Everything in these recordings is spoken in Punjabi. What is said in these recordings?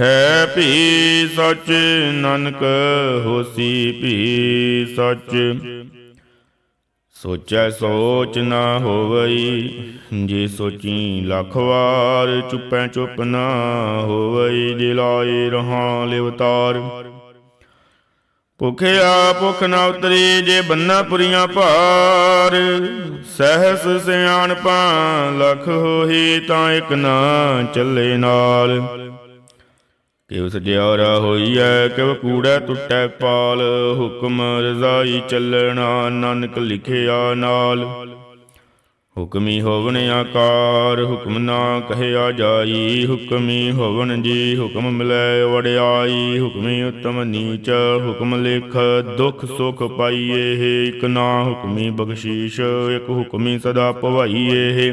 ਹੈ ਭੀ ਸਚ, ਨਾਨਕ ਹੋਸੀ ਭੀ ਸਚ। ਸੋਚੈ ਸੋਚ ਨਾ ਹੋਵਈ, ਜੇ ਸੋਚੀ ਲੱਖ ਵਾਰ ਚੁੱਪੈ ਚੁੱਪ ਨਾ ਹੋਵਈ, ਜੇ ਰਹਾ ਲਿਵਤਾਰ ਭੁਖਿਆ ਭੁਖ ਨਾ ਉਤਰੀ, ਜੇ ਬੰਨਾ ਪੁਰੀਆਂ ਭਾਰ। ਸਹਸ ਸਿਆਣਪਾਂ ਲਖ ਹੋਹੀ, ਤਾਂ ਇਕ ਨਾ ਚੱਲੇ ਨਾਲ। ਕਿਵ ਸਜਿਆਰਾ ਹੋਈਐ ਕਿਵ ਕੂੜੈ ਟੁੱਟੈ ਪਾਲ। ਹੁਕਮ ਰਜ਼ਾਈ ਚੱਲਣਾ, ਨਾਨਕ ਲਿਖਿਆ ਨਾਲ। ਹੁਕਮੀ ਹੋਵਨ ਆਕਾਰ, ਹੁਕਮ ਨਾ ਕਹਿਆ ਜਾਈ। ਹੁਕਮੀ ਹੋਵਨ ਜੀ, ਹੁਕਮ ਮਿਲੈ ਵੜਿਆਈ ਹੁਕਮੀ ਉਤਮ ਨੀਚ, ਹੁਕਮ ਲਿਖ, ਦੁਖ ਸੁਖ ਪਾਈਏ। ਇਕ ਨਾ ਹੁਕਮੀ ਬਖਸ਼ੀਸ਼, ਇਕ ਹੁਕਮੀ ਸਦਾ ਭਵਾਈਏ।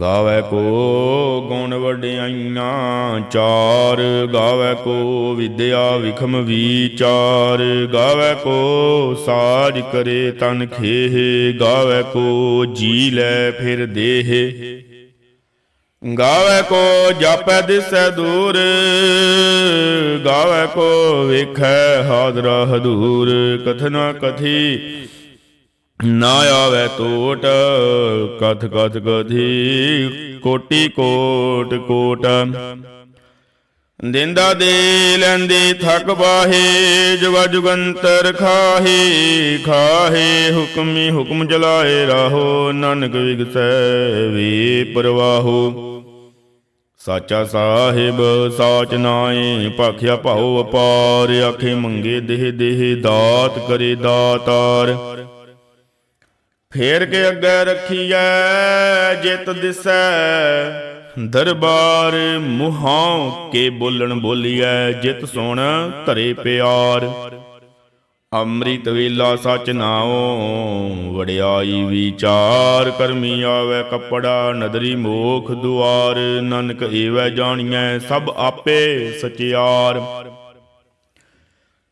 ਗਾਵੇ ਕੋ ਗੁਣ ਵਡਿਆਈਆਂ ਚਾਰ, ਗਾਵੇ ਕੋ ਵਿਦਿਆ ਵਿਖਮ ਵਿਚਾਰ, ਗਾਵੇ ਕੋ ਸਾਜ ਕਰੇ ਤਨ ਖੇਹ, ਗਾਵੇ ਕੋ ਜੀ ਲੈ ਫਿਰ ਦੇਹ। ਗਾਵੇ ਕੋ ਜਾਪੈ ਦਿਸੈ ਦੂਰ, ਗਾਵੇ ਕੋ ਵੇਖੈ ਹਾਜ਼ਰਾ ਹਦੂਰ, ਕਥਨਾ ਕਥੀ ਨਾ ਆਵੇ ਟੋਟ, ਕਥ ਕਥ ਕਥੀ, ਕੋਟੀ ਕੋਟ ਕੋਟ। ਦਿੰਦਾ ਦੇ ਲੈਂਦੀ ਥਕ ਬਾਹੇ ਜੁਗਾ ਜੁਗੰਤਰ ਖਾਹੇ ਖਾਹੇ, ਹੁਕਮੀ ਹੁਕਮ ਜਲਾਏ ਰਾਹੋ, ਨਾਨਕ ਵਿਗਸੈ ਵੀ ਪਰਵਾਹੋ। ਸਾਚਾ ਸਾਹਿਬ, ਸਾਚ ਨਾਏ ਭਾਖਿਆ ਭਾਉ ਅਪਾਰ, ਆਖੇ ਮੰਗੇ ਦੇਹ ਦੇਹ, ਦਾਤ ਕਰੇ ਦਾਤਾਰ। ਫੇਰ ਕੇ ਅੱਗੇ ਰੱਖੀਐ, ਜਿਤ ਦਿਸੈ। ਦਰਬਾਰ ਮੁਹਾਂ ਕੇ ਬੋਲਣ ਬੋਲੀਐ, ਜਿਤ ਸੁਣ ਧਰੇ ਪਿਆਰ। ਅੰਮ੍ਰਿਤ ਵੇਲਾ ਸਚ ਨਾਉ, ਵਡਿਆਈ ਵਿਚਾਰ ਕਰਮੀ ਆਵੇ ਕੱਪੜਾ, ਨਦਰੀ ਮੋਖ ਦੁਆਰ। ਨਾਨਕ ਏਵੈ ਜਾਣੀਐ ਸਭ ਆਪੇ ਸਚਿਆਰ।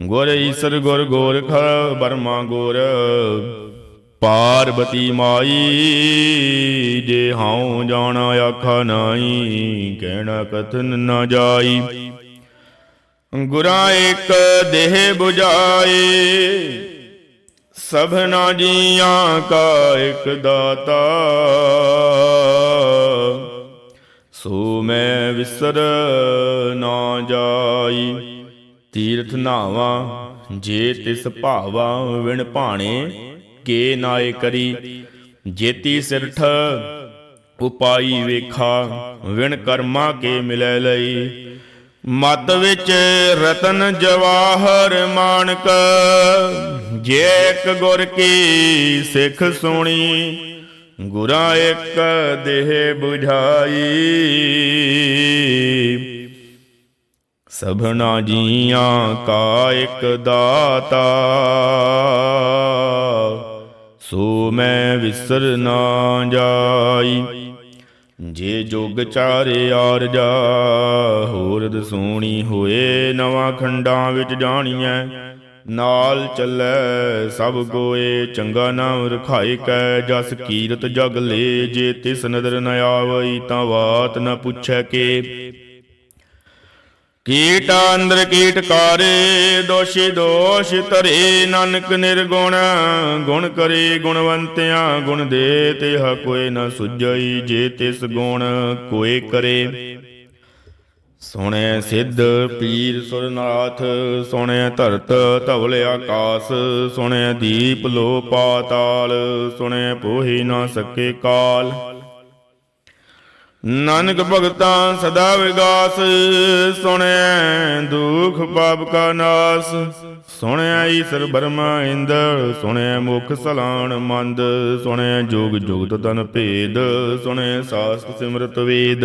ਗੁਰ ਈਸਰ ਗੁਰ ਗੋਰਖ ਬਰਮਾ ਗੁਰ। ਪਾਰਬਤੀ ਮਾਈ, ਜੇ ਹਉ ਜਾਣਾ ਆਖਾ ਨਾਈ, ਕਹਿਣਾ ਕਥਨ ਨਾ ਜਾਈ। ਗੁਰਾਂ ਇੱਕ ਦੇਹ 부ਝਾਏ ਸਭਨਾ ਜੀਆਂ ਕਾ ਇੱਕ ਦਾਤਾ। ਸੋ ਮੈਂ ਵਿਸਰ ਨਾ ਜਾਈ। ਤੀਰਥ ਨਾਵਾ, ਜੇ ਤਿਸ ਭਾਵਾ ਵਿਣ ਭਾਣੇ, ਕੇ ਨਾਏ ਕਰੀ। ਜੇਤੀ ਸਿਰਠ, ਉਪਾਈ ਵੇਖਾ, ਵਿਣ ਕਰਮਾ ਕੇ ਮਿਲੈ ਲਈ। ਮਤ ਵਿੱਚ ਰਤਨ ਜਵਾਹਰ ਮਾਨਕ, ਜੇ ਇੱਕ ਗੁਰ ਕੀ ਸਿੱਖ ਸੁਣੀ, ਗੁਰਾਂ ਇੱਕ ਦੇਹ 부ਝਾਈ ਸਭਨਾ ਜੀਆਂ ਕਾ ਇੱਕ ਦਾਤਾ। ਸੋ ਮੈਂ ਵਿਸਰ ਨਾ ਜਾਈ, ਜੇ ਜੋਗ ਚਾਰੇ ਆਰ ਜਾ ਹੋਰ ਸੋਣੀ ਹੋਏ ਨਵਾਂ ਖੰਡਾਂ ਵਿੱਚ ਜਾਣੀਐ। ਨਾਲ ਚੱਲੈ ਸਭ ਕੋਏ ਚੰਗਾ ਨਾਮ ਰਖਾਇ ਕੈ, ਜਸ ਕੀਰਤ ਜਗ ਲੇ, ਜੇ ਤਿਸ ਨਦਰ ਨ ਆਵਈ ਤਾਂ ਬਾਤ ਨ ਪੁੱਛੈ ਕੇ। ਕੀਟ ਅੰਦਰ ਕੀਟ ਕਾਰੇ, ਦੋਸ਼ੀ ਦੋਸ਼ ਧਰੇ, ਨਾਨਕ ਨਿਰਗੁਣ, ਗੁਣ ਕਰੇ ਗੁਣਵੰਤਿਆਂ, ਗੁਣ ਦੇ ਤੇ ਹ ਕੋਏ ਨਾ ਸੁਝਈ ਜੇ ਤਿਸ ਗੁਣ ਕੋਏ ਕਰੇ। ਸੁਣੈ ਸਿੱਧ ਪੀਰ ਸੁਰਨਾਥ, ਸੁਣੈ ਧਰਤ ਧਵਲ ਆਕਾਸ, ਸੁਣੈ ਦੀਪ ਲੋ ਪਾਤਾਲ ਸੁਣੈ ਪੋਹੀ ਨਾ ਸਕੇ ਕਾਲ। ਨਾਨਕ ਭਗਤਾਂ ਸਦਾ ਵਿਗਾਸ ਸੁਣਿਆ ਦੁਖ ਪਾਪ ਕਾ ਨਾਸ। ਸੁਣਿਆ ਈਸ਼ਰ ਬਰਮਾ ਇੰਦਰ ਸੁਣਿਆ ਮੁਖ ਸਲਾਣ ਮੰਦ। ਸੁਣਿਆ ਜੋਗ ਜੁਗਤ ਤਨ ਭੇਦ ਸੁਣਿਆ ਸਾਸਤ ਸਿਮਰਤ ਵੇਦ।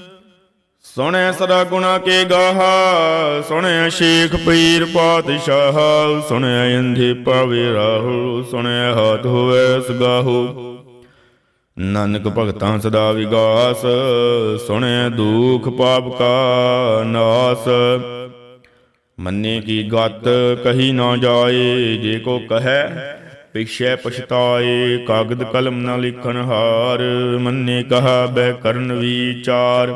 ਸੁਣੈ ਸਦਾ ਗੁਣਾ ਕੇ ਗਾਹਾ, ਸੁਣੈ ਸ਼ੇਖ ਪੀਰ ਪਾਤਸ਼ਾਹ, ਸੁਣੈ ਅੰਧੇ ਪਾਵੇ ਰਾਹੂ ਸੁਣੈ ਹਾਥ ਹੋਵੇ ਸਗਾਹੂ। ਨਾਨਕ ਭਗਤਾਂ ਸਦਾ ਵਿਗਾਸ, ਸੁਣੈ ਦੁਖ ਪਾਪ ਕਾ ਨਾਸ। ਮੰਨੇ ਕੀ ਗਤ ਕਹੀ ਨਾ ਜਾਏ, ਜੇ ਕੋ ਕਹੈ, ਪਿਛੈ ਪਛਤਾਏ, ਕਾਗਦ ਕਲਮ ਨਾ ਲਿਖਣ ਹਾਰ। ਮੰਨੇ ਕਹਾ ਬੈ ਕਰਨ ਵਿਚਾਰ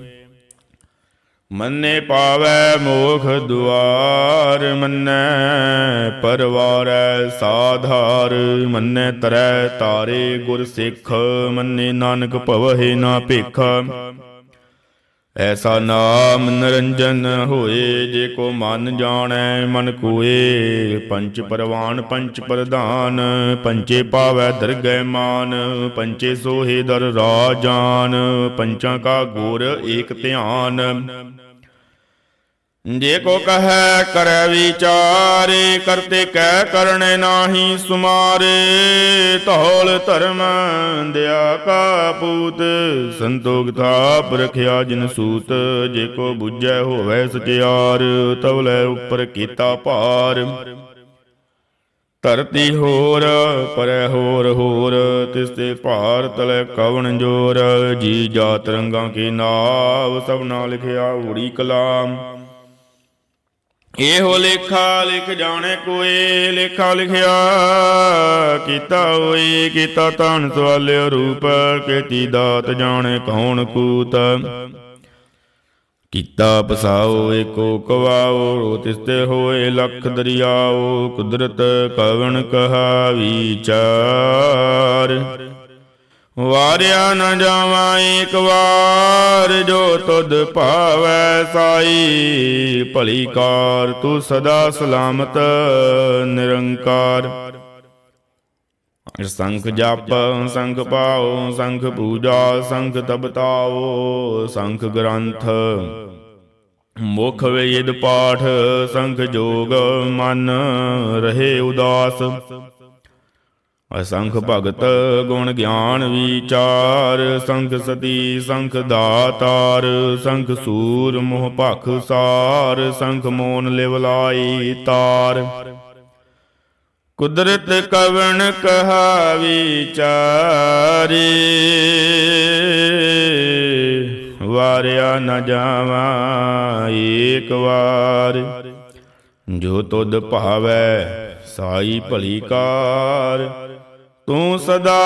ਮੰਨੇ ਪਾਵੈ ਮੋਖ ਦੁਆਰ, ਮੰਨੈ ਪਰਵਾਰੈ ਸਾਧਾਰ, ਮੰਨੈ ਤਰੈ ਤਾਰੇ ਗੁਰ ਸਿੱਖ, ਮੰਨੇ ਨਾਨਕ ਭਵਹਿ ਨਾ ਭਿਖ। ਐਸਾ ਨਾਮ ਨਿਰੰਜਨ ਹੋਏ, ਜੇ ਕੋ ਮਨ ਜਾਣੈ, ਮਨ ਕੋਏ। ਪੰਚ ਪਰਵਾਨ, ਪੰਚ ਪ੍ਰਧਾਨ, ਪੰਚੇ ਪਾਵੈ ਦਰਗਹਿ ਮਾਨ, ਪੰਚੇ ਸੋਹੇ ਦਰ ਰਾਜਾਨ ਪੰਚਾਂ ਕਾ ਗੁਰ ਏਕ ਧਿਆਨ। ਜੇ ਕੋ ਕਹੈ ਕਰੈ ਵਿਚਾਰੇ, ਕਰਤੇ ਕਹਿ ਕਰਨੇ ਨਾਹੀ ਸੁਮਾਰੇ। ਧੌਲ ਧਰਮ ਦਿਆ ਕਾ ਪੂਤ, ਸੰਤੋਖ ਥਾਪ ਰਖਿਆ ਜਿਨ ਸੂਤ। ਜੇ ਕੋ ਬੁੱਝੈ ਹੋਵੇ ਸਚਿਆਰ ਤਵਲੇ ਉੱਪਰ ਕੀਤਾ ਭਾਰ। ਧਰਤੀ ਹੋਰ, ਪਰੈ ਹੋਰ ਹੋਰ, ਤਿਸ ਤੇ ਭਾਰ ਤਲੇ ਕਵਣ ਜੋਰ। ਜੀ ਜਾਤ ਰੰਗਾਂ ਕੇ ਨਾਵ ਸਭਨਾ ਲਿਖਿਆ ਊੜੀ ਕਲਾਮ। ਇਹੋ ਲੇਖਾ ਲਿਖ ਜਾਣੇ ਕੋਏ, ਲੇਖਾ ਲਿਖਿਆ ਕੀਤਾ ਹੋਈ, ਕੀਤਾ ਤਾਨ ਸਵਾਲਿਓ ਰੂਪ ਕੀਤੀ ਦਾਤ ਜਾਣੇ ਕੌਣ ਕੂਤ। ਕੀਤਾ ਪਸਾਓ, ਏਕੋ ਕਵਾਓ ਤਿਸ ਤੇ ਹੋਏ ਲਖ ਦਰਿਆਓ, ਕੁਦਰਤ ਕਵਣ ਕਹਾ ਵਿਚਾਰ ਵਾਰਿਆ ਨ ਜਾਵਾਂ ਏਕ ਵਾਰ, ਜੋ ਤੁਧ ਭਾਵੈ ਸਾਈ। ਭਲੀ ਕਾਰ, ਤੂੰ ਸਦਾ ਸਲਾਮਤ, ਨਿਰੰਕਾਰ। ਸੰਖ ਜਪ, ਸੰਖ ਪਾਓ, ਸੰਖ ਪੂਜਾ, ਸੰਖ ਤਬਤਾਓ ਸੰਖ ਗ੍ਰੰਥ। ਮੁਖ ਵੇਦ ਪਾਠ, ਸੰਖ ਜੋਗ ਮਨ, ਰਹੇ ਉਦਾਸ। ਅਸੰਖ ਭਗਤ ਗੁਣ ਗਿਆਨ ਵਿਚਾਰ, ਸੰਖ ਸਤੀ, ਸੰਖ ਦਾਤਾਰ, ਸੰਖ ਸੂਰ ਮੋਹ ਭਖ ਸਾਰ, ਸੰਖ ਮੋਨ ਲਿਵ ਲਾਈ ਤਾਰ। ਕੁਦਰਤ ਕਵਣ ਕਹਾ ਵਿਚਾਰੇ ਵਾਰਿਆ ਨ ਜਾਵਾ ਏਕ ਵਾਰ। ਜੋ ਤੁਧ ਭਾਵੈ, ਸਾਈ ਭਲੀ ਕਾਰ। ਤੂੰ ਸਦਾ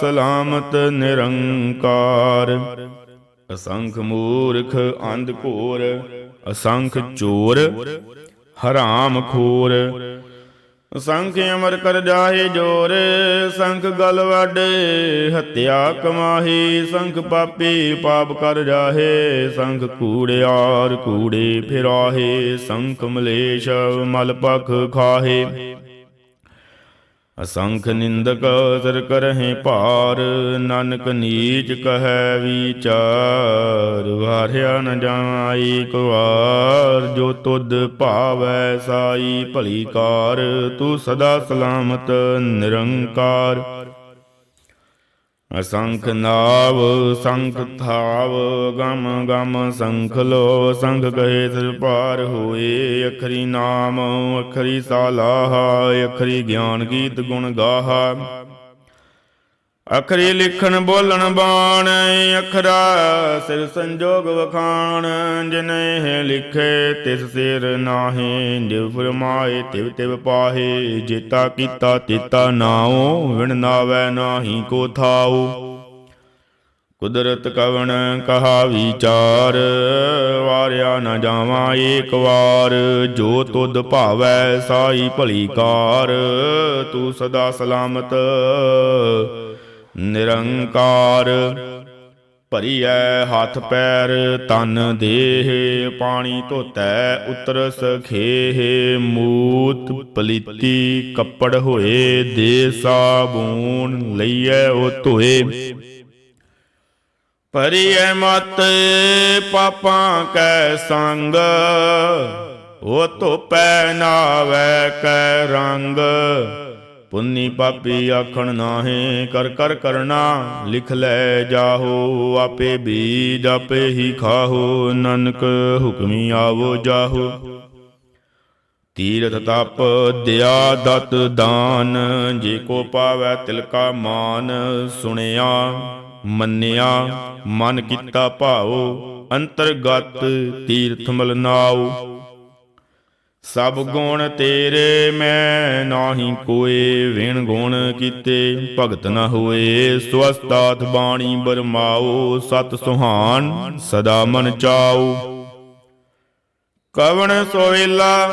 ਸਲਾਮਤ, ਨਿਰੰਕਾਰ। ਅਸੰਖ ਮੂਰਖ, ਅੰਧ ਘੋਰ, ਅਸੰਖ ਚੋਰ, ਹਰਾਮ ਖੋਰ। ਅਸੰਖ ਅਮਰ ਕਰ ਜਾਹੇ ਜੋਰ ਸੰਖ ਗਲ ਵੱਡ ਹੱਤਿਆ ਕਮਾਹੀ। ਸੰਖ ਪਾਪੀ ਪਾਪ ਕਰ ਜਾਹੇ ਸੰਖ ਕੂੜਿਆਰ ਕੂੜੇ ਫਿਰਾਹੇ। ਸੰਖ ਮਲੇਸ਼ ਮਲ ਪਖ ਖਾਹੇ। ਅਸੰਖ ਨਿੰਦਕ ਸਰ ਕਰਹਿ ਭਾਰ, ਨਾਨਕ ਨੀਚ ਕਹੈ ਵਿਚਾਰ। ਵਾਰਿਆ ਨ ਜਾਈ ਕੁਵਾਰ, ਜੋ ਤੁਧ ਭਾਵੈ ਸਾਈ ਭਲੀ ਕਾਰ, ਤੂੰ ਸਦਾ ਸਲਾਮਤ ਨਿਰੰਕਾਰ। ਅਸੰਖ ਨਾਵ, ਸੰਖ ਥਾਵ, ਗਮ ਗਮ ਸੰਖ ਲੋ, ਸੰਖ ਕਹੇ ਸਿਰ ਪਾਰ ਹੋਏ, ਅਖਰੀ ਨਾਮ, ਅਖਰੀ ਸਾਲਾਹ ਅਖਰੀ ਗਿਆਨ ਗੀਤ ਗੁਣ ਗਾਹਾ। ਅਖਰੀ ਲਿਖਣ ਬੋਲਣ ਬਾਣ, ਅਖਰਾ ਸਿਰ ਸੰਜੋਗ ਵਖਾਣ, ਜਿਨੇ ਲਿਖੇ ਤਿਸ ਸਿਰ ਨਾਹੀ ਜਿਵ ਫਰਮਾਏ ਤਿਵ ਤਿਵ ਪਾਹੇ, ਜੇਤਾ ਕੀਤਾ ਤੇਤਾ ਨਾਉ, ਵਿਣ ਨਾਵੈ ਨਾਹੀ ਕੋ ਥਾਉ। ਕੁਦਰਤ ਕਵਣ ਕਹਾ ਵਿਚਾਰ ਵਾਰਿਆ ਨ ਜਾਵਾਂ ਏਕ ਵਾਰ, ਜੋ ਤੁਧ ਭਾਵੈ ਸਾਈ ਭਲੀ ਕਾਰ, ਤੂੰ ਸਦਾ ਸਲਾਮਤ ਨਿਰੰਕਾਰ। ਭਰੀਐ ਹੱਥ ਪੈਰ ਤਨ ਦੇਹ, ਪਾਣੀ ਧੋਤੈ ਉਤਰ ਸਖੇਹ ਮੂਤ ਪਲੀਤੀ ਕੱਪੜ ਹੋਏ, ਦੇ ਸਾਬੂਨ ਲਈਐ ਉਹ ਧੋਏ। ਭਰੀਐ ਮਤ ਪਾਪਾਂ ਕੈ ਸੰਗ, ਉਹ ਧੋਪੈ ਨਾਵੈ ਕੈ ਰੰਗ। ਪੁੰਨੀ ਪਾਪੀ ਆਖਣ ਨਾਹੇ, ਕਰ ਕਰ ਕਰਨਾ, ਲਿਖ ਲੈ ਜਾਹੋ, ਆਪੇ ਬੀਜ ਆਪੇ ਹੀ ਖਾਹੋ, ਨਾਨਕ ਹੁਕਮੀ ਆਵੋ ਜਾਹੋ। ਤੀਰਥ ਤਪ, ਦਿਆ ਦਤ ਦਾਨ, ਜੇ ਕੋ ਪਾਵੈ ਤਿਲ ਮਾਨ, ਸੁਣਿਆ, ਮੰਨਿਆ, ਮਨ ਕੀਤਾ ਭਾਉ, ਅੰਤਰਗਤ ਤੀਰਥ ਮਲਨਾਓ ਸਭ ਗੁਣ ਤੇਰੇ ਮੈਂ ਨਾਹੀ ਕੋਏ, ਵਿਣ ਗੁਣ ਕੀਤੇ ਭਗਤ ਨਾ ਹੋਏ। ਸਵਸਤਾਤ ਬਾਣੀ ਬਰਮਾਓ, ਸਤ ਸੁਹਾਨ ਸਦਾ ਮਨ ਚਾਉ ਕਵਣ ਸੋਇਲਾ,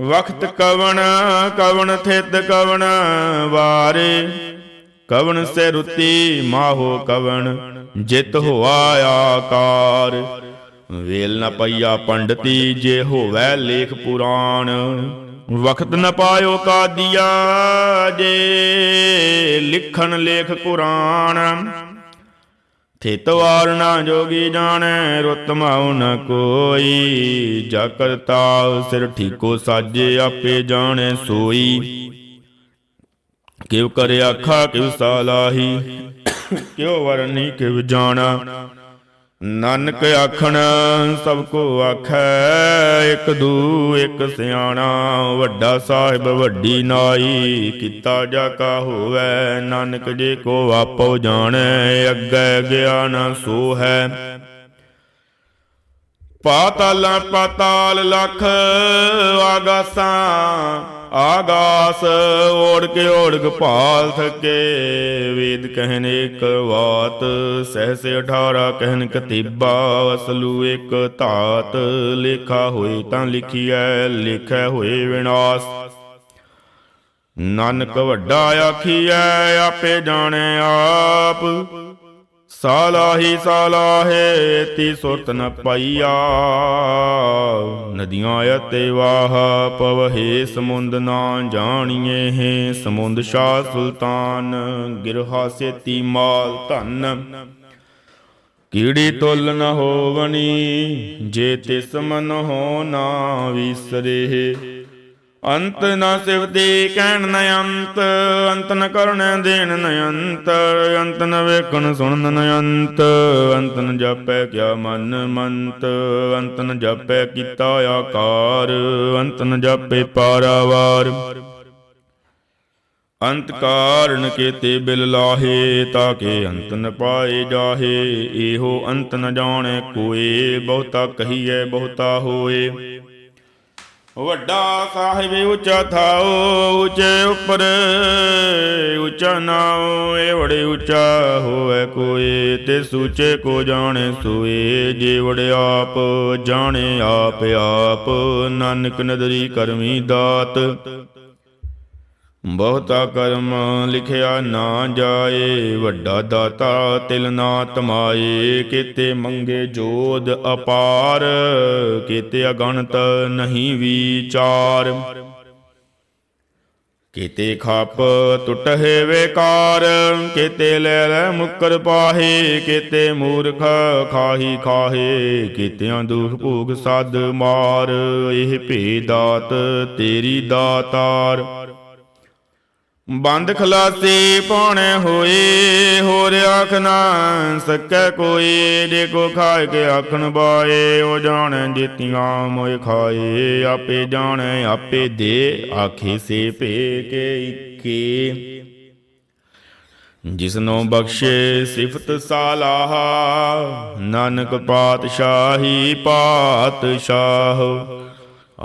ਵਖਤ ਕਵਣ ਕਵਣ ਥਿਤ ਕਵਣ ਵਾਰੇ। ਕਵਣ ਸੇ ਰੁਤੀ ਮਾਹੋ ਕਵਣ, ਜਿਤ ਹੋਆ ਆਕਾਰ। ਵੇਲ ਨ ਪਈਆ ਪੰਡਤੀ ਜੇ ਹੋਵੈ ਲੇਖ ਪੁਰਾਣ। ਵਖਤ ਨ ਪਾਇਓ ਕਾਦੀਆ ਜੇ ਲਿਖਣ ਲੇਖ ਕੁਰਾਨ। ਥਿਤ ਨਾ ਜੋਗੀ ਜਾਣੈ, ਰੁੱਤ ਮਾਉ ਨ ਕੋਈ। ਜਾ ਕਰਤਾ ਸਿਰ ਠੀਕੋ ਸਾਜੇ, ਆਪੇ ਜਾਣੈ ਸੋਈ। ਕਿਵ ਕਰ ਆਖਾ, ਕਿਵ ਸਾਲਾਹੀ ਕਿਉ ਵਰਨੀ, ਕਿਵ ਜਾਣਾ। ਨਾਨਕ ਆਖਣ, ਸਭ ਕੋ ਆਖੈ, ਇੱਕ ਦੂ, ਇੱਕ ਸਿਆਣਾ, ਵੱਡਾ ਸਾਹਿਬ, ਵੱਡੀ ਨਾਈ, ਕੀਤਾ ਜਾ ਕਾ ਹੋਵੈ, ਨਾਨਕ ਜੇ ਕੋ ਆਪੋ ਜਾਣੈ, ਅੱਗੇ ਗਿਆਨ ਸੋ ਹੈ ਪਾਤਾਲਾਂ ਪਾਤਾਲ ਲਖ ਆਗਾਸਾਂ ਆਗਾਸ ਓੜ ਕੇ ਓੜ ਭਾਲ ਥਕੇ। ਵੇਦ ਕਹਿਨ ਇੱਕ ਬਾਤ ਸਹਸ 18 ਕਹਿਨ ਕਤੀਬਾ। ਅਸਲੂ ਇੱਕ ਧਾਤ, ਲੇਖਾ ਹੋਏ ਤਾਂ ਲਿਖੀਐ, ਲਿਖੈ ਹੋਏ ਵਿਨਾਸ਼। ਨਾਨਕ ਵੱਡਾ ਆਖੀਐ, ਆਪੇ ਜਾਣੈ ਆਪ। ਸਾਲਾਹੀ ਸਾਲਾਹੇ ਤੀ ਸੁਰਤ ਨ ਪਾਈਆ। ਨਦੀਆਂ ਅਤੇ ਵਾਹ ਪਵਹੇ ਸਮੁੰਦ ਨਾ ਜਾਣੀਏ ਹੈ। ਸਮੁੰਦ ਸ਼ਾਹ ਸੁਲਤਾਨ ਗਿਰਹਾ ਸੇਤੀ ਮਾਲ ਧਨ। ਕੀੜੀ ਤੁਲ ਨ ਹੋਵਣੀ ਜੇ ਤਿਸ ਮਨ ਹੋ ਨਾ ਵਿਸਰੇ। ਅੰਤ ਨ ਸਿਵਦੀ ਕਹਿਣ ਨ ਅੰਤ ਅੰਤ ਨ ਕਰਣ ਦੇਣ ਨ ਅੰਤ ਅੰਤ ਨ ਵੇਖਣ ਸੁਣਨ ਨ ਅੰਤ ਅੰਤ ਨ ਜਾਪੈ ਕਿਆ ਮਨ ਮੰਤ, ਅੰਤ ਨ ਜਾਪੈ ਕੀਤਾ ਆਕਾਰ, ਅੰਤ ਨ ਜਾਪੇ ਪਾਰਾਵਾਰ। ਅੰਤ ਕਾਰਨ ਕੇਤੇ ਬਿਲ ਲਾਹੇ ਤਾਕੇ ਅੰਤ ਨ ਪਾਏ ਜਾਹੇ, ਇਹੋ ਅੰਤ ਨ ਜਾਣੈ ਕੋਏ, ਬਹੁਤਾ ਕਹੀਐ ਬਹੁਤਾ ਹੋਏ। ਵੱਡਾ ਸਾਹਿਬ ਉੱਚਾ ਥਾਉ, ਉੱਚੇ ਉੱਪਰ ਉੱਚਾ ਨਾਉ ਏ ਵੜੇ ਉੱਚਾ ਹੋਵੇ ਕੋਈ ਤੇ ਸੂਚੇ ਕੋ ਜਾਣੇ ਸੋਏ, ਜੇ ਵੜੇ ਆਪ ਜਾਣੇ ਆਪ ਆਪ, ਨਾਨਕ ਨਦਰੀ ਕਰਮੀ ਦਾਤ। ਬਹੁਤਾ ਕਰਮ ਲਿਖਿਆ ਨਾ ਜਾਏ, ਵੱਡਾ ਦਾਤਾ ਤਿਲ ਨਾ ਤਮਾਏ, ਕੀਤੇ ਮੰਗੇ ਜੋਦ ਅਪਾਰ, ਕੀਤੇ ਅਗਣਤ ਨਹੀਂ ਵਿਚਾਰ। ਕੀਤੇ ਖਾਪ ਟੁੱਟੇ ਵੇਕਾਰ, ਕੀਤੇ ਲੈ ਲੈ ਮੁਕਰ ਪਾਹੇ, ਕੀਤੇ ਮੂਰਖ ਖਾਹੀ ਖਾਹੇ, ਕੀਤਿਆਂ ਦੁਖ ਭੋਗ ਸਦ ਮਾਰ, ਇਹ ਭੇ ਦਾਤ ਤੇਰੀ ਦਾਤਾਰ। ਬੰਦ ਖਲਾਸੀ ਪਾਉਣੇ ਹੋਏ, ਹੋਰ ਆਖ ਨਾ ਸਕੈ ਕੋਈ। ਜੇ ਕੋ ਖਾਏ ਕੇ ਆਖਣ ਬਾਏ ਉਹ ਜਾਣੈ ਜੀਤੀਆਂ ਮੋਏ ਖਾਏ। ਆਪੇ ਜਾਣੈ, ਆਪੇ ਦੇ, ਆਖੇ ਸੇ ਭੇ ਕੇ ਇਕੇ। ਜਿਸਨੋ ਬਖਸ਼ੇ ਸਿਫਤ ਸਾਲਾਹ, ਨਾਨਕ ਪਾਤਸ਼ਾਹੀ ਪਾਤਸ਼ਾਹ।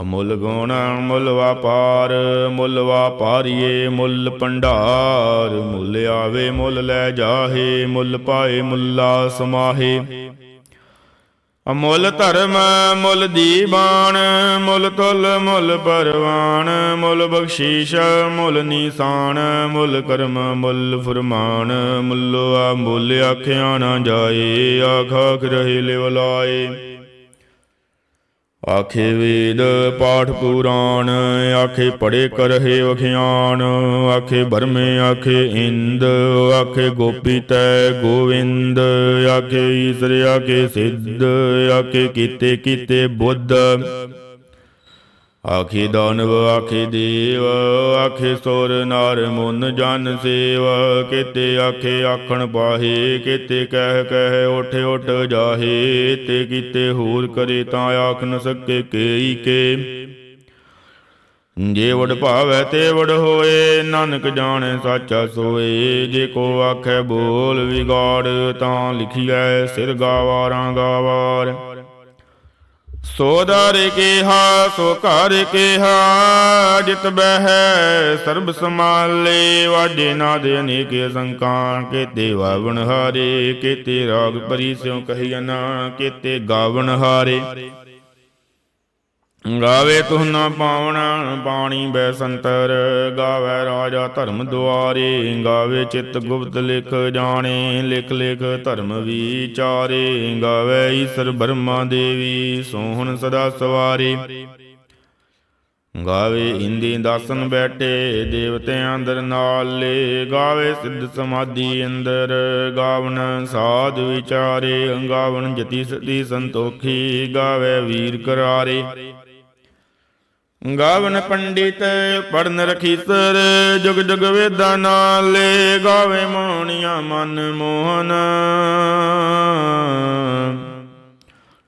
ਅਮੁੱਲ ਗੁਣ ਮੁੱਲ ਵਪਾਰ, ਮੁੱਲ ਵਪਾਰੀਏ ਮੁੱਲ ਭੰਡਾਰ, ਮੁੱਲ ਆਵੇ ਮੁੱਲ ਲੈ ਜਾਹੇ, ਮੁੱਲ ਪਾਏ ਮੁੱਲਾ ਸਮਾਹੇ। ਅਮੁੱਲ ਧਰਮ, ਮੁੱਲ ਦੀਵਾਨ, ਮੁੱਲ ਤੁਲ ਮੁੱਲ ਪਰਵਾਨ, ਮੁੱਲ ਬਖਸ਼ੀਸ਼, ਮੁੱਲ ਨਿਸ਼ਾਨ, ਮੁੱਲ ਕਰਮ, ਮੁੱਲ ਫਰਮਾਨ ਮੁੱਲ ਆ ਮੁੱਲ ਆਖਿਆ ਨਾ ਜਾਏ, ਆਖ ਆਖ ਰਹੇ ਲਿਵ ਲਾਏ। ਆਖੇ ਵੇਦ ਪਾਠ ਪੁਰਾਣ, ਆਖੇ ਪੜੇ ਕਰਹਿ ਵਖਿਆਨ ਆਖੇ ਬਰਮੇ, ਆਖੇ ਇੰਦ, ਆਖੇ ਗੋਪੀ ਤੈ ਗੋਵਿੰਦ, ਆਖੇ ਈਸਰ, ਆਖੇ ਸਿੱਧ, ਆਖੇ ਕੀਤੇ ਕੀਤੇ ਬੁੱਧ। ਆਖੇ ਦਾਨਵ ਆਖੇ ਦੇਵ, ਆਖੇ ਸੁਰ ਨਰ ਮਨ ਜਨ ਸੇਵ। ਕਿਤੇ ਆਖੇ ਆਖਣ ਪਾਹੇ ਕੀਤੇ ਕਹਿ ਕਹਿ ਉਠ ਉਠ ਜਾਹੇ। ਤੇ ਕੀਤੇ ਹੋਰ ਕਰੇ ਤਾਂ ਆਖ ਨ ਸਕੇ ਕੇਈ ਕੇ। ਜੇ ਵਡ ਭਾਵੈ ਤੇ ਵਡ ਹੋਏ, ਨਾਨਕ ਜਾਣੈ ਸਾਚਾ ਸੋਏ। ਜੇ ਕੋ ਆਖੈ ਬੋਲ ਵਿਗਾੜ, ਤਾਂ ਲਿਖੀਐ ਸਿਰ ਗਾਵਾਰਾਂ ਗਾਵਾਰ। ਸੋ ਦਰ ਕੇਹਾ, ਸੋ ਘਰ ਕੇਹਾ, ਜਿਤ ਬਹਿ ਸਰਬ ਸਮਾਲੇ ਵਾਜੇ ਨਾਦ ਅਨੇਕ ਸੰਕਾਂ ਕੇਤੇ ਵਾਵਣ ਹਾਰੇ, ਕੇਤੇ ਰਾਗ ਪਰੀ ਸਿਉ ਕਹੀਆ ਨਾ ਕੇਤੇ ਗਾਵਣ ਹਾਰੇ। ਗਾਵੇ ਤੁਹ ਨਾ ਪਾਵਣਾ ਬਾਣੀ ਬੈ ਸੰਤਰ। ਗਾਵੇ ਰਾਜਾ ਧਰਮ ਦੁਆਰੇ, ਗਾਵੇ ਚਿਤ ਗੁਪਤ ਲਿਖ ਜਾਣੇ, ਲਿਖ ਲਿਖ ਧਰਮ ਵਿਚਾਰੇ। ਗਾਵੇ ਈਸ਼ਰ ਬਰਮਾ ਦੇਵੀ, ਸੋਹਣ ਸਦਾ ਸਵਾਰੀ। ਗਾਵੇ ਇੰਦੀ ਦਾਸਨ ਬੈਠੇ ਦੇਵਤਿਆਂ ਅੰਦਰ ਨਾਲੇ। ਗਾਵੇ ਸਿੱਧ ਸਮਾਧੀ ਅੰਦਰ, ਗਾਵਨ ਸਾਧ ਵਿਚਾਰੇ। ਗਾਵਨ ਜਤੀ ਸਤੀ ਸੰਤੋਖੀ, ਗਾਵੇ ਵੀਰ ਕਰਾਰੇ। ਗਾਵਨ ਪੰਡਿਤ ਪੜਨ ਰਖੀਸਰ, ਜੁਗ ਜੁਗ ਵੇਦਾਂ ਨਾਲੇ ਗਾਵੇ ਮੋਣੀਆਂ ਮਨ ਮੋਹਨ।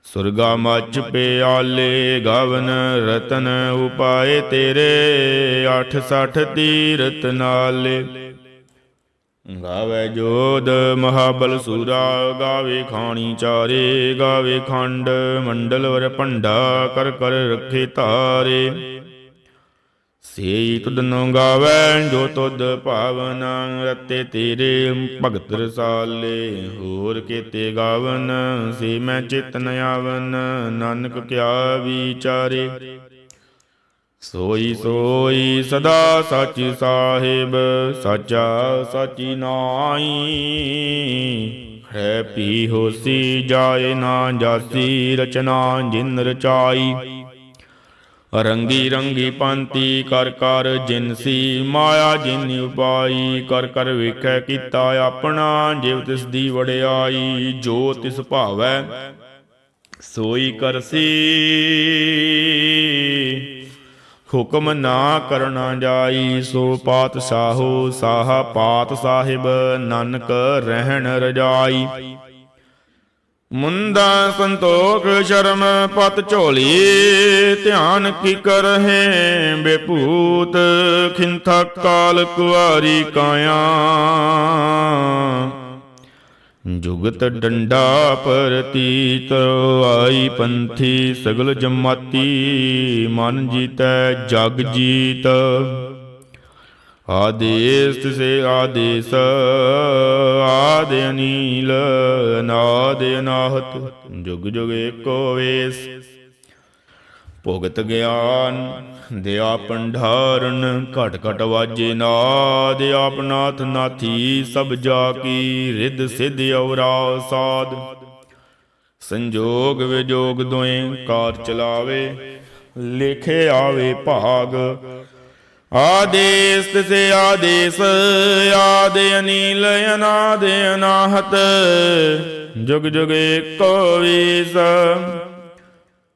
ਸੁਰਗਾ ਮੱਚ ਪਿਆਲੇ ਗਾਵਨ ਰਤਨ, ਉਪਾਏ ਤੇਰੇ 860 ਤੀਰਤ ਨਾਲੇ। ਗਾਵੇ ਜੋਦ ਮਹਾਬਲ ਸੂਰਾ, ਗਾਵੇ ਖਾਣੀ ਚਾਰੇ, ਗਾਵੇ ਖੰਡ, ਮੰਡਲ ਵਰ ਭੰਡਾ, ਕਰ ਕਰ ਰੱਖੇ ਧਾਰੇ ਸੇਈ ਤੁਧ ਨੂੰ ਗਾਵੇ, ਜੋ ਤੁਧ ਭਾਵਨ ਰਤੇ ਤੇਰੇ ਭਗਤ ਰਸਾਲੇ। ਹੋਰ ਕੀਤੇ ਗਾਵਨ, ਸੇ ਮੈਂ ਚਿਤ ਨ ਆਵਨ, ਨਾਨਕ ਕਿਆ ਵਿਚਾਰੇ। ਸੋਈ ਸੋਈ ਸਦਾ ਸਾਚੀ ਸਾਹਿਬ, ਸਾਚਾ ਸਾਚੀ ਨਾਈ ਹੈ ਪੀ ਹੋਸੀ ਜਾਏ ਨਾ ਜਾਸੀ, ਰਚਨਾ ਜਿਨ ਰਚਾਈ। ਰੰਗੀ ਰੰਗੀ ਪੰਤੀ ਕਰ ਕਰ ਜਿਨਸੀ ਮਾਇਆ ਜਿਨ ਉਪਾਈ, ਕਰ ਕਰ ਵੇਖੈ ਕੀਤਾ ਆਪਣਾ ਜਿਵ ਤਿਸ ਦੀ ਵੜਿਆਈ ਜੋ ਤਿਸ ਭਾਵੈ, ਸੋਈ ਕਰਸੀ। ਹੁਕਮ ਨਾ ਕਰਨਾ ਜਾਈ, ਸੋ ਪਾਤਸ਼ਾਹੋ ਸਾਹ ਪਾਤ ਸਾਹਿਬ, ਨਾਨਕ ਰਹਿਣ ਰਜਾਈ। ਮੁੰਦਾ ਸੰਤੋਖ ਸ਼ਰਮ ਪਤ ਝੋਲੀ, ਧਿਆਨ ਕੀ ਕਰਹਿ ਬੇਭੂਤ ਖਿੰਥਾ ਕਾਲ ਕੁਆਰੀ ਕਾਇਆ। ਜੁਗਤ ਡੰਡਾ ਪ੍ਰਤੀਤ ਆਈ ਪੰਥੀ ਸਗਲ ਜਮਾਤੀ, ਮਨ ਜੀਤੈ ਜਗ ਜੀਤ। ਆਦੇਸ ਸੇ ਆਦੇਸ, ਆਦ ਅਨੀਲ, ਅਨਾਦ ਅਨਾਹਤ, ਜੁਗ ਜੁਗ ਏਕੋ ਵੇਸ। ਭੁਗਤ ਗਿਆਨ ਦਿਆ ਪੰਡਾਰਨ, ਘਟ ਘਟ ਵਾਜੇ ਨਾਦ, ਆਪਨਾਥ ਨਾਥੀ ਸਭ ਜਾ ਕੀ ਰਿੱਧ ਸਿਧ ਔਰਾ ਸਾਧ। ਸੰਜੋਗ ਵਿਜੋਗ ਦੋਏ ਕਾਰ ਚਲਾਵੇ, ਲਿਖੇ ਆਵੇ ਭਾਗ। ਆਦੇਸ ਤਿਸੇ ਆਦੇਸ, ਆਦ ਅਨੀਲ ਅਨਾਦ ਅਨਾਹਤ, ਜੁਗ ਜੁਗ ਏਕੋ ਵੀਸ।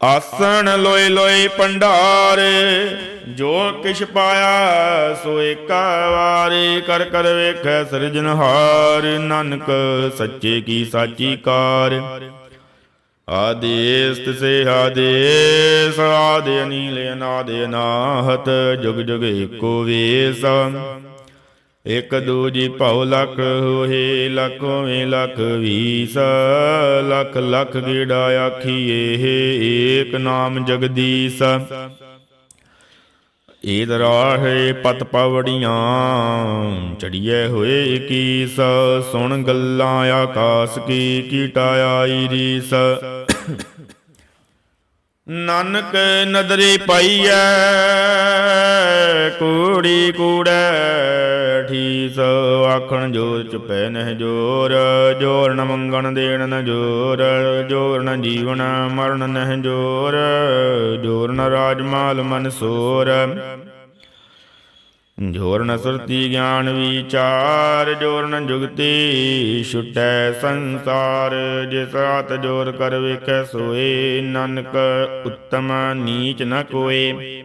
ਆਸਣ ਲੋਏ ਲੋਏ ਪੰਡਾਰ, ਜੋ ਕਿਛ ਪਾਇਆ ਸੋ ਏਕਾ ਵਾਰੀ, ਕਰ ਕਰ ਵੇਖੈ ਸਿਰਜਨਹਾਰ ਨਾਨਕ ਸੱਚੇ ਕੀ ਸਾਚੀ ਕਾਰ। ਆਦੇਸ ਤਿਸੇ ਆਦੇਸ, ਆਦ ਅਨੀਲ ਅਨਾਦ ਅਨਾਹਤ, ਜੁਗ ਜੁਗ ਏਕੋ ਵੇਸ। ਇਕ ਦੂਜੀ ਭਉ ਲਖ ਹੋਏ ਲਖ ਹੋਏ, ਲਖ ਵੀਸ। ਲਖ ਲਖ ਗੇੜਾ ਆਖੀਏ ਏਕ ਨਾਮ ਜਗਦੀਸ਼। ਏਦ ਰਾਹੇ ਪਤ ਪਵੜੀਆਂ ਚੜੀਏ ਹੋਏ ਇਕੀਸ। ਸੁਣ ਗੱਲਾਂ ਆਕਾਸ ਕੀ, ਕੀਟਾ ਆਈ ਰੀਸ। ਨਾਨਕ ਨਦਰੀ ਪਾਈਐ, ਕੂੜੀ ਕੂੜੈ, ਠੀਸ ਆਖਣ ਜੋਰ ਚੁਪੈ ਨਹਿ ਜੋਰ ਜੋਰ ਨ ਮੰਗਣ ਦੇਣ ਨ ਜੋਰ ਜੋਰ ਨ ਜੀਵਨ ਮਰਨ ਨਹਿ ਜੋਰ ਜੋਰ ਨ ਰਾਜ ਮਾਲ ਮਨ ਸੋਰ। ਜੋਰ ਨ ਸੁਰਤੀ ਗਿਆਨ ਵਿਚਾਰ, ਜੋਰ ਨ ਜੁਗਤੀ ਛੁਟੈ ਸੰਸਾਰ। ਜਿਸ ਆਤ ਜੋਰ ਕਰ ਵੇਖੈ ਸੋਏ, ਨਾਨਕ ਉੱਤਮ ਨੀਚ ਨ ਕੋਏ।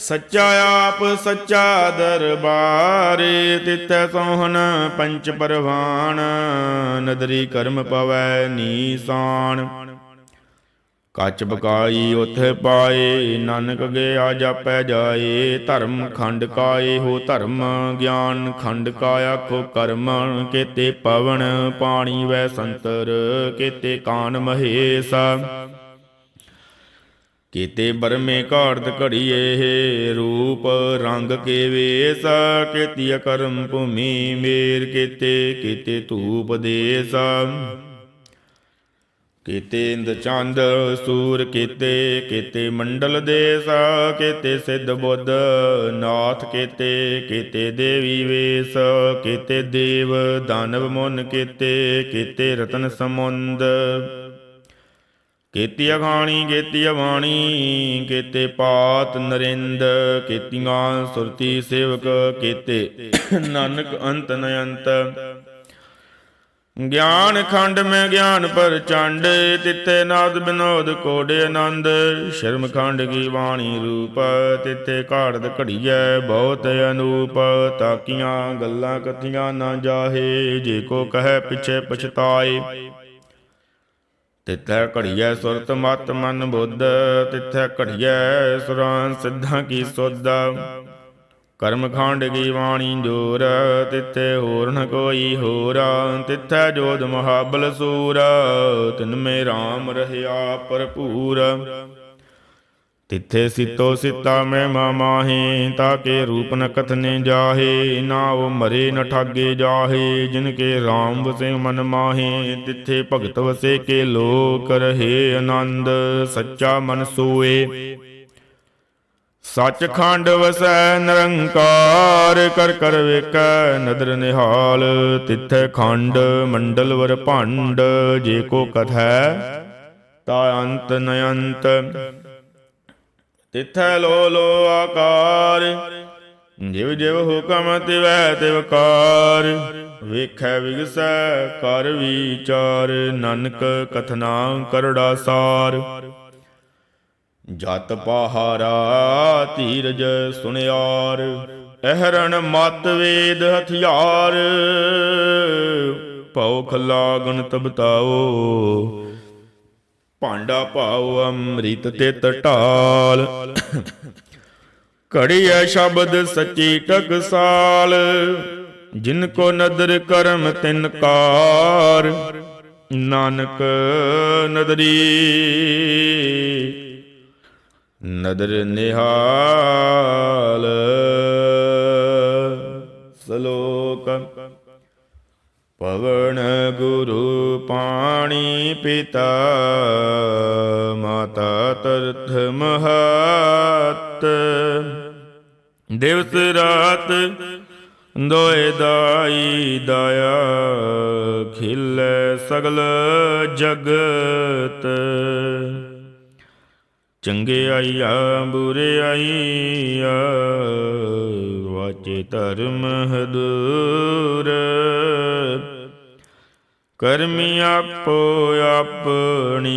ਸੱਚਾ ਆਪ ਸੱਚਾ ਦਰਬਾਰੇ ਤਿਤੈ ਸੋਹਣ ਪੰਚ ਪਰਵਾਨ, ਨਦਰੀ ਕਰਮ ਪਵੈ ਨੀਸਾਨ। ਕੱਚ ਬਕਾਈ ਉਥੇ ਪਾਏ, ਨਾਨਕ ਗਿਆ ਜਾਪੈ ਜਾਏ, ਧਰਮ ਖੰਡ ਕਾਏ ਹੋ ਧਰਮ ਗਿਆਨ, ਖੰਡ ਕਾਇਆ ਆਖੋ ਕਰਮ, ਕੇਤੇ ਪਵਨ ਪਾਣੀ ਵੈ ਸੰਤਰ, ਕੇਤੇ ਕਾਨ ਮਹੇਸਾ। ਕੀਤੇ ਬਰਮੇ ਘਾੜਤ ਘੜੀਏ ਰੂਪ ਰੰਗ ਕੇ ਵੇਸ ਕੀਤੀ ਕਰਮ ਭੂਮੀ, ਮੇਰ ਕੀਤੇ ਕੀਤੇ ਧੂਪ ਦੇਸ ਕੀਤੇ ਇੰਦ ਚੰਦ, ਸੂਰ ਕੀਤੇ ਕੀਤੇ ਮੰਡਲ ਦੇਸ ਕੀਤੇ ਸਿੱਧ ਬੁੱਧ, ਨਾਥ ਕੀਤੇ ਕੀਤੇ ਦੇਵੀ ਵੇਸ, ਕੀਤੇ ਦੇਵ ਦਾਨਵ ਮੁਨ ਕੀਤੇ ਕੀਤੇ ਰਤਨ ਸਮੁੰਦ ਕੀਤੀ ਅਖਾਣੀ ਕੀਤੀ ਅਵਾਣੀ ਕੀਤੇ ਪਾਤ ਨਰਿੰਦ, ਕੀਤੀਆਂ ਸੁਰਤੀ ਸੇਵਕ, ਕੀਤੇ ਨਾਨਕ ਅੰਤ ਨ ਅੰਤ ਗਿਆਨ ਖੰਡ ਮੈਂ ਗਿਆਨ ਪਰ ਚੰਡ, ਤਿੱਥੇ ਨਾਦ ਬਿਨੋਦ ਕੋੜੇ ਆਨੰਦ। ਸ਼ਰਮ ਖੰਡ ਕੀ ਬਾਣੀ ਰੂਪ, ਤਿੱਥੇ ਘਾੜਤ ਘੜੀਐ ਬਹੁਤ ਅਨੂਪ। ਤਾਕੀਆਂ ਗੱਲਾਂ ਕਥੀਆਂ ਨਾ ਜਾਹੇ, ਜੇ ਕੋ ਕਹੈ ਪਿਛੇ ਪਛਤਾਏ। ਤਿੱਥੈ ਘੜੀਐ ਸੁਰਤ ਮਤ ਮਨ ਬੁੱਧ, ਤਿੱਥੈ ਘੜੀਐ ਸੁਰਾਂ ਸਿੱਧਾਂ ਕੀ ਸੁਧ। ਕਰਮ ਖੰਡ ਕੀ ਬਾਣੀ ਜੋਰ ਤਿੱਥੇ ਹੋਰ ਨ ਕੋਈ ਹੋਰ। ਤਿੱਥੈ ਜੋਧ ਮਹਾਬਲ ਸੂਰ, ਤਿਨ ਮੇ RAM ਰਹਿਆ ਭਰਪੂਰ। ਤਿੱਥੇ ਸਿਤੋ ਸਿਤਾ ਮੈਂ ਮਾਮਾਹੇ ਤਾਕੇ ਰੂਪ ਨ ਕਥਨੇ ਜਾਹੇ, ਨਾ ਉਹ ਮਰੇ ਨ ਠਾਗੇ ਜਾਹੇ, ਜਿਨ ਕੇ RAM ਵਸੇ ਮਨ ਮਾਹੇ, ਤਿੱਥੇ ਭਗਤ ਵਸੇ ਕੇ ਲੋਕ ਰਹੇ ਆਨੰਦ, ਸੱਚਾ ਮਨ ਸੋਏ। ਸੱਚਖੰਡ ਵਸੈ ਨਿਰੰਕਾਰ, ਕਰ ਕਰ ਵੇਖੈ ਨਦਰ ਨਿਹਾਲ, ਤਿੱਥੈ ਖੰਡ ਮੰਡਲ ਵਰ ਭੰਡ, ਜੇ ਕੋ ਕਥੈ, ਤਾ ਅੰਤ ਨਯੰਤ ਤਿਥੈ ਲੋ ਲੋ ਆਕਾਰ। ਜਿਵ ਜਿਵ ਹੁਕਮ ਤਿਵੈ ਤਿਵਕਾਰ ਵੇਖੈ ਵਿਗਸੈ ਕਰ ਵਿਚਾਰ। ਨਾਨਕ ਕਥਨਾ ਕਰੜਾ ਸਾਰ। ਜਤ ਪਹਾਰਾ ਧੀਰਜ ਸੁਨਿਆਰ। ਅਹਰਣ ਮਤ ਵੇਦ ਹਥਿਆਰ। ਭਉਖ ਲਾਗਣ ਤਬਤਾਓ ਭਾਂਡਾ ਭਾਉ ਅੰਮ੍ਰਿਤ ਤੇ ਟਟਾਲ ਘੜੀਐ ਸ਼ਬਦ ਸੱਚੀ ਟਕਸਾਲ। ਜਿਨ ਕੋ ਨਦਰ ਕਰਮ ਤਿਨ ਕਾਰ। ਨਾਨਕ ਨਦਰੀ। ਨਦਰ ਨਿਹਾਲ। ਸ਼ਲੋਕ। ਪਵਨ ਗੁਰੂ ਪਾਣੀ ਪਿਤਾ। ਤਰਥ ਮਹਤ ਦਿਵਸ ਰਾਤ ਦੋਏ ਦਾਈ ਦਇਆ ਖਿਲੇ ਸਗਲ ਜਗਤ। ਚੰਗੇ ਆਈਆ, ਬੁਰੇ ਆਈਆ, ਵਾਚੇ ਧਰਮ ਹਦੂਰ। ਕਰਮੀ ਆਪੋ ਆਪਣੀ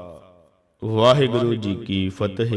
ਵਾਹਿਗੁਰੂ ਜੀ ਕੀ ਫਤਿਹ।